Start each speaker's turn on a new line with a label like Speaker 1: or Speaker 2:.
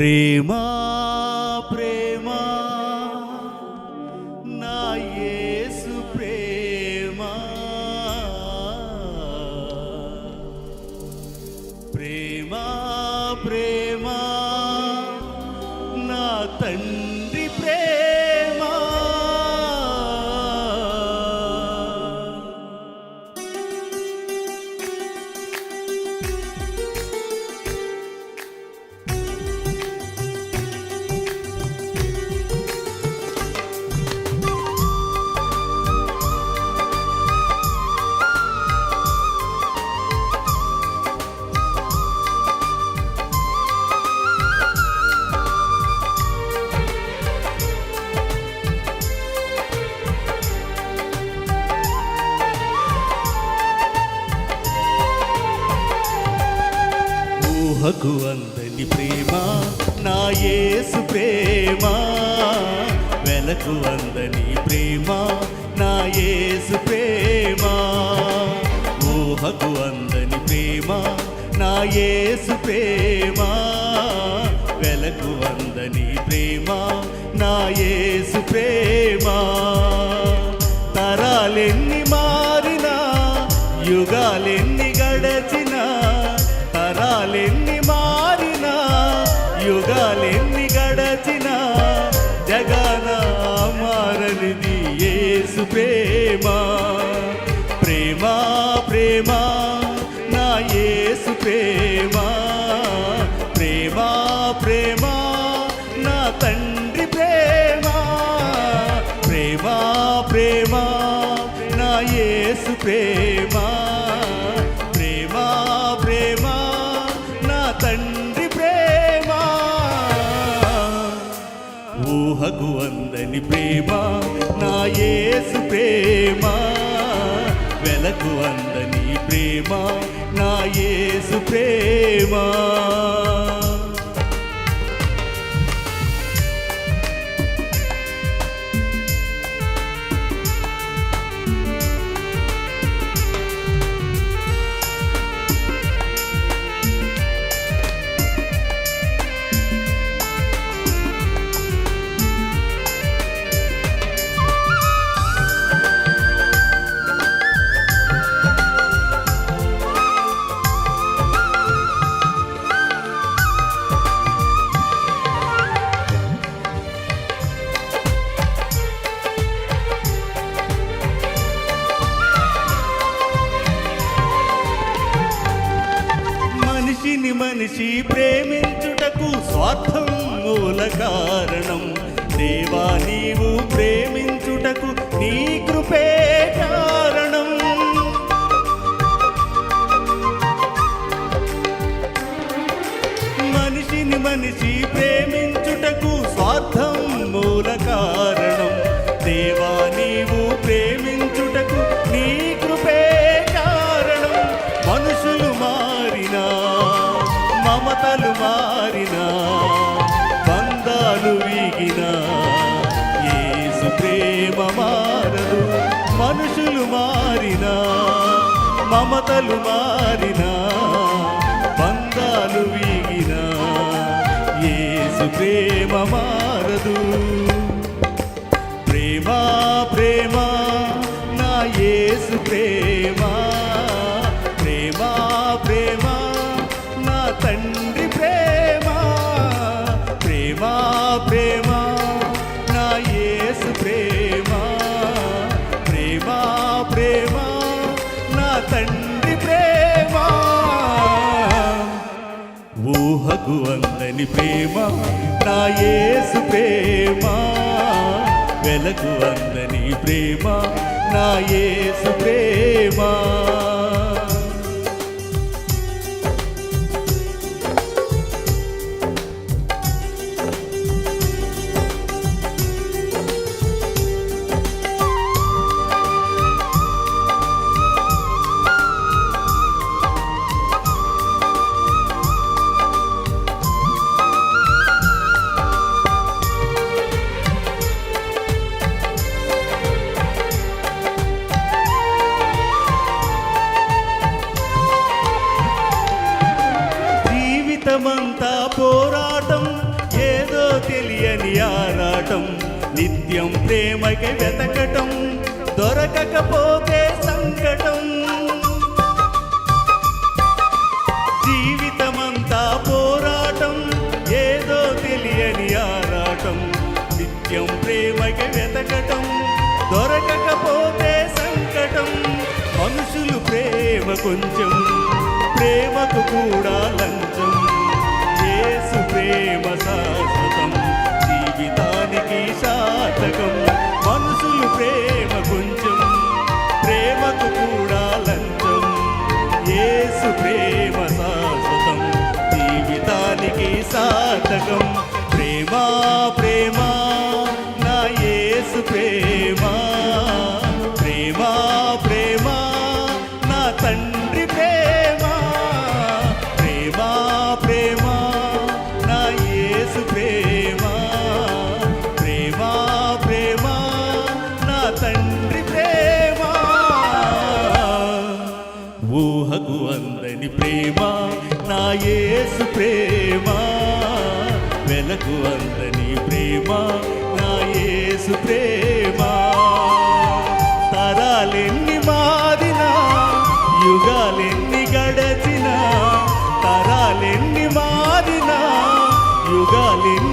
Speaker 1: ప్రేమా ఊహకు అందని ప్రేమ నా యేసు ప్రేమ. వెలకు అందని ప్రేమ నా యేసు ప్రేమ. ఊహకు అందని ప్రేమ నా యేసు ప్రేమ. వెలకు అందని ప్రేమ యుగాలెన్ని గడచినా జగన మారనిది ఏసు ప్రేమ. ప్రేమ ప్రేమ నా ఏసు ప్రేమ. అందని ప్రేమ నా యేసు ప్రేమ. వెలకు అందని ప్రేమ నా యేసు ప్రేమ. కారణం. దేవా నీవు ప్రేమించుటకు నీ కృపే కారణం. మనిషిని మనిషి ప్రేమించుటకు స్వార్థం మూల కారణం. దేవా నీవు ప్రేమించుటకు నీ కృపే కారణం. మనుషులు మారినా మమతలు మారినా వీగినా ఏసు ప్రేమ మారదు. మనుషులు మారినా మమతలు మారినా బంధాలు వీగినా ఏసు ప్రేమ మారదు. తండ్రి ప్రేమ. ఊహకు అందని ప్రేమ నా యేసు ప్రేమ. వెలకు అందని ప్రేమ నా యేసు ప్రేమ. ఆరాటం నిత్యం ప్రేమకి వెతకటం దొరకకపోతే సంకటం. జీవితమంతా పోరాటం ఏదో తెలియని ఆరాటం నిత్యం ప్రేమకి వెతకటం దొరకకపోతే సంకటం. మనుషులు ప్రేమ కొంచెం ప్రేమకు కూడా లంచం. యేసు ప్రేమ సాధ మార్గం ప్రేమ ప్రేమ నా యేసు ప్రేమ. ప్రేమ ప్రేమ నా తండ్రి ప్రేమ. ప్రేమ ప్రేమ నా యేసు ప్రేమ. ప్రేమ ప్రేమ నా తండ్రి ప్రేమ. ఊహకు అందని ప్రేమ నా యేసు ప్రేమా. వెలకు అందని ప్రేమ నా యేసు ప్రేమ. తరాలెన్ని మాదిన యుగాలెన్ని గడచిన తరాలెన్ని మాదిన యుగాలెన్ని